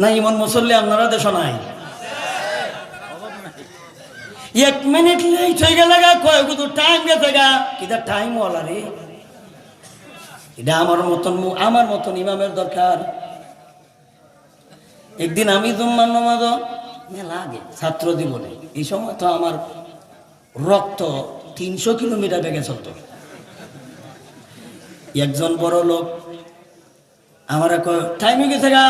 না ইমন মুসল্লি আপনারা দেশ নাই। এক মিনিট লেট হয়ে গেলে গা, কয় কিন্তু টাইম গেছে গা। কিটা টাইম ওলা রে? এটা আমার মতন আমার মতন ইমামের দরকার। একদিন আমি জুম্মান নমাজ মেলা আগে ছাত্র জীবনে। এই সময় তো আমার রক্ত তিনশো কিলোমিটার বেগে চলত। একজন বড় লোক আমার টাইম গেছে গা।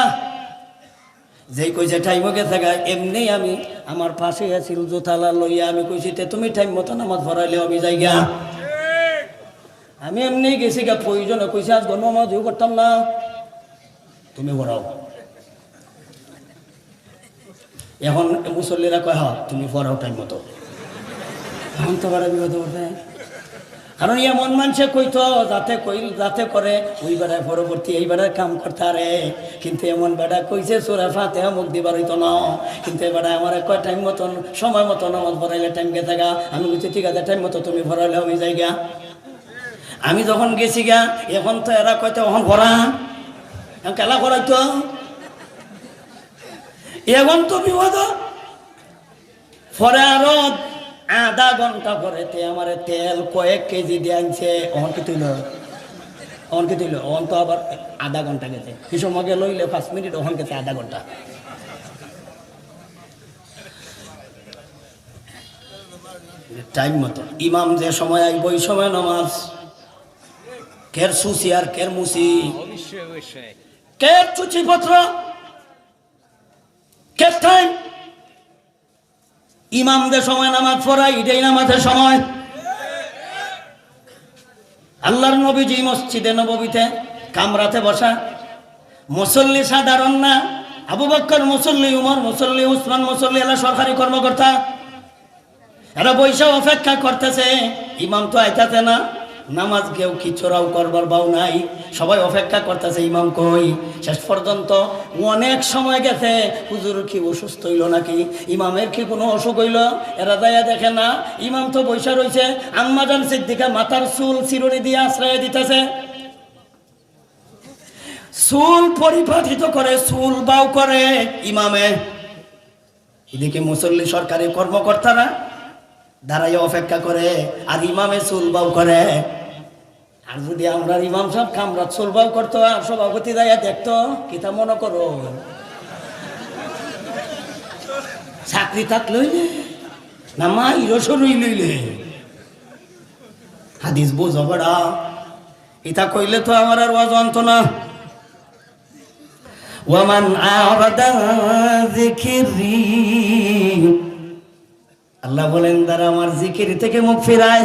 যেই কইছে টাইম হয়ে গেছে গা এমনি আমি আমার পাশে আছিল জোতালা লইয়া আমি কইছি, তে তুমি টাইম মতো নামাজ ভরাইলে আমি যাই গা আমি এমনি গেছি গা, প্রয়োজনে কইছে আজ গণ নামাজ করতাম না। তুমি ভরাও এখন মুসল্লিরা কয় হ্যাঁ তুমি পড়াও টাইম মতো এখন তো বাড়া বিপদ করবে কারণ এমন মানুষে কইতো, যাতে কই যাতে করে, ওই বেড়ায় পরবর্তী এই বেড়ায় কাম করতে আরে কিন্তু এমন বেড়া কইছে, সোরা ফাতে মুখ দিবার হইতো না। কিন্তু বেড়ায় আমার কয়, টাইম মতন, সময় মতো নামাজ ভরাইলে টাইম গে থাকা। আমি বলছি, ঠিক আছে, টাইম মতো তুমি ভরাইলে আমি যাই গা। আমি যখন গেছি গা, এখন তো এরা কয়তো এখন ভরা কেলা করাইতো এখন তো বিপদ। পরে আরও আধা ঘণ্টা পরে তে আমার তেল কয়েক কেজি দিয়ে আনছে। অহন কি তুইল? অহন কি তুইল? অহন তো আবার আধা ঘণ্টা গেছে। কিছু মগে লইলে পাঁচ মিনিট অহন গেছে আধা ঘণ্টা। টাইম মতো। ইমাম যে সময় আইব ওই সময় নামাজ। কের সুসি আর কের মুসি? কের চুচিপত্র? কের টাইম ইমামদের সময় নামাজ পড়ায় এটাই নামাজের সময়। আল্লাহর নবীজি মসজিদে নবীতে কামরাতে বসা। মুসল্লি সাধারণ না, আবু বক্কর মুসল্লি, উমর মুসল্লি, উসমান মুসল্লি এলা সরকারি কর্মকর্তা। এরা বৈশা অপেক্ষা করতেছে, ইমাম তো আইতাছে না। নামাজ কেউ কি চোরাও করবার বাউ নাই, সবাই অপেক্ষা করতেছে, ইমাম কই? শেষ পর্যন্ত অনেক সময় গেছে, হুজুর কি অসুস্থ হইল নাকি? ইমামের কি কোনো অসুখ হইল? এরা দায়া দেখে, না, ইমাম তো বৈশা রয়েছে আম্মাজান সিদ্দিকা মাথার চুল চিরুনি দিয়ে আশ্রয় দিতেছে। চুল পরিপাঠিত করে, চুল বাউ করে ইমামে। এদিকে মুসল্লি সরকারি কর্মকর্তারা দাঁড়াই অপেক্ষা করে, আর ইমামে চুলবাও করে। আর যদি আমরা ইমাম সব কামরা চুলবাও করতো, আর সভাপতি দায়া দেখতো কিতা মনে করো? চাকরি তাক লইলে, না মা ইরসর লইলে? হাদিস বোঝো বড়া। ইতা কইলে তো আমার আর ওয়াজ অন্ত না। ওয়ামান আবাদা যিকিরি আল্লাহ বলেন দ্বারা আমার জিকির থেকে মুখ ফিরায়।